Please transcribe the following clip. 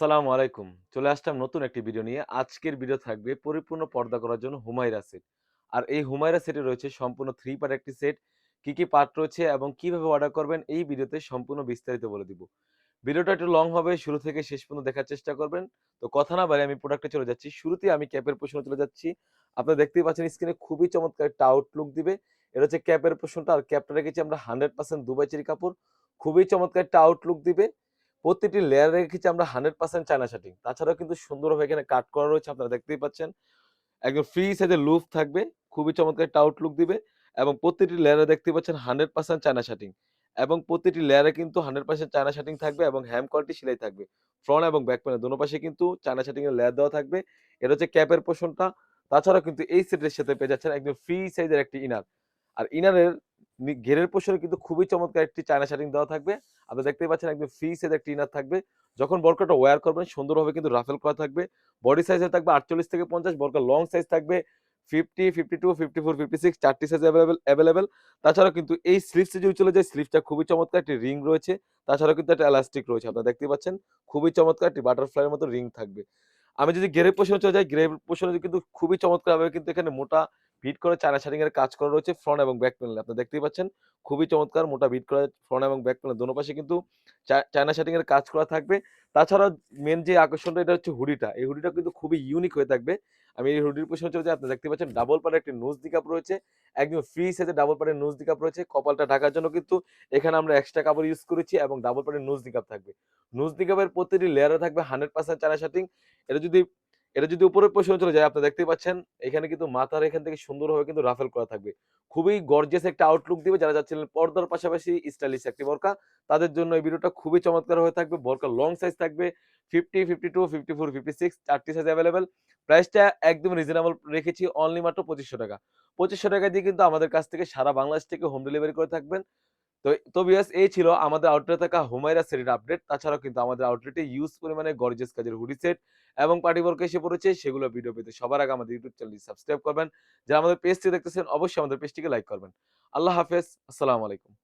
আসসালামু আলাইকুম। চলে আসলাম নতুন একটি ভিডিও নিয়ে। আজকের ভিডিও থাকবে পরিপূর্ণ পর্দা করার জন্য হুমায়রা সেট। আর এই হুমায়রা সেটে রয়েছে সম্পূর্ণ থ্রি পার্ট একটি সেট। কি, কি পার্ট রয়েছে এবং কীভাবে অর্ডার করবেন এই ভিডিওতে সম্পূর্ণ বিস্তারিত বলে দিব। ভিডিওটা একটু লং হবে, শুরু থেকে শেষ পর্যন্ত দেখার চেষ্টা করবেন। তো কথা না বাড়িয়ে আমি প্রোডাক্টে চলে যাচ্ছি। শুরুতেই আমি ক্যাপের পোরশনে চলে যাচ্ছি। আপনারা দেখতেই পাচ্ছেন স্ক্রিনে খুবই চমৎকার একটা আউটলুক দিবে। এটা হচ্ছে ক্যাপের পোরশনটা আর ক্যাপটা রেখেছি আমরা 100% দুবাই চেরি কাপড়। খুবই চমৎকার একটা আউটলুক দিবে। প্রতিটি লেয়ারে রেখেছি আমরা 100% চায়না শাটিং। তাছাড়াও কিন্তু সুন্দরভাবে এখানে কাট করা রয়েছে, আপনারা দেখতেই পাচ্ছেন। একদম ফ্রি সাইজের লুফ থাকবে। খুবই চমৎকার একটা আউটলুক দিবে এবং প্রত্যেকটি লেয়ারে দেখতে পাচ্ছেন 100% চায়না শাটিং এবং প্রতিটি লেয়ারে কিন্তু 100% চায়না শাটিং থাকবে এবং হ্যাম কোয়ালিটি সেলাই থাকবে। ফ্রন্ট এবং ব্যাক প্যানেল দোনো পাশে কিন্তু চায়না শাটিং এর লেয়ার দেওয়া থাকবে। এটা হচ্ছে ক্যাপের পোরশনটা। তাছাড়াও কিন্তু এই সেটের সাথে পেয়ে যাচ্ছেন একদম ফ্রি সাইজের একটি ইনার। আর ইনারের ঘেরের পোরশনে কিন্তু খুবই চমৎকার একটি চায়না শাটিং দেওয়া থাকবে। আপনারা দেখতেই পাচ্ছেন একদম ফ্রি সাইজের ইনার থাকবে। যখন বোরকাটা ওয়্যার করবেন সুন্দরভাবে কিন্তু রাফেল করা থাকবে। বডি সাইজে থাকবে 48 থেকে 50 বোরকার লং সাইজ থাকবে 50, 52, 54, 56 চারটি সাইজ অ্যাভেলেবেল অ্যাভেলেবেল তাছাড়াও কিন্তু এই স্লিভসে যদি চলে যায় স্লিভসটা খুবই চমৎকার একটি রিং রয়েছে। তাছাড়াও কিন্তু একটা এলাস্টিক রয়েছে। আপনারা দেখতেই পাচ্ছেন খুবই চমৎকার একটি বাটারফ্লাইয়ের মতো রিং থাকবে। আমি যদি ঘেরের পোরশনে চলে যাই, ঘেরের পোরশনে কিন্তু খুবই চমৎকারভাবে কিন্তু এখানে মোটা বিট করা চায়না শাটিং এর কাজ করা রয়েছে ফ্রন্ট এবং ব্যাক প্যানেলে। আপনারা দেখতেই পাচ্ছেন, খুবই চমৎকার মোটা ভিট করা ফ্রন্ট এবং ব্যাক প্যানেল দোনো পাশে কিন্তু চায়না শাটিং এর কাজ করা থাকবে। তাছাড়াও মেন যে আকর্ষণটা, এটা হচ্ছে হুডিটা। এই হুডিটা কিন্তু খুবই ইউনিক হয়ে থাকবে। আমি এই হুডির পোরশনে চলে যাই আপনারা দেখতে পাচ্ছেন ডাবল পাড়ের একটি নোজ দিকাপ রয়েছে। একদম ফ্রি সাইজের ডাবল পাড়ের নোজ নিকাপ রয়েছে। কপালটা ঢাকার জন্য কিন্তু এখানে আমরা এক্সট্রা কাপড় ইউজ করেছি এবং ডাবল পাড়ের নোজ নিকাপ থাকবে। নোজ নিকাপের প্রতিটি লেয়ারে থাকবে 100% চায়না শাটিং। এটা যদি এটা যদি উপরের পোরশনে চলে যায় আপনারা দেখতেই পাচ্ছেন এখানে কিন্তু মাথার এখান থেকে সুন্দরভাবে কিন্তু রাফেল করা থাকবে। খুবই গর্জিয়াস একটা আউটলুক দিবে যারা চাচ্ছিলেন পর্দার পাশাপাশি স্টাইলিশ একটি বোরকা তাদের জন্য এই ভিডিওটা খুবই চমৎকার হয়ে থাকবে। বরকা লং সাইজ থাকবে 50, 52, 54, 56 চারটি সাইজ এভেলেবেল। প্রাইসটা একদম রিজনেবল রেখেছি অনলি মাত্র ৳২৫০০ ৳২৫০০ দিয়ে কিন্তু আমাদের কাছ থেকে সারা বাংলাদেশ থেকে হোম ডেলিভারি করে থাকবেন। তো তো এই ছিল আমাদের আউটলেট থাকা হুমায়রা সেটের আপডেট। তাছাড়াও কিন্তু আমাদের আউটলেটে ইউজ পরিমাণে গর্জেস কাজের হুডি সেট এবং পার্টি বর্ক এসে পড়েছে সেগুলো ভিডিও পেতে সবার আগে আমাদের ইউটিউব চ্যানেলটি সাবস্ক্রাইব করবেন। যারা আমাদের পেজটি দেখতেছেন, অবশ্যই আমাদের পেজটিকে লাইক করবেন। আল্লাহ হাফেজ। আসসালামু আলাইকুম।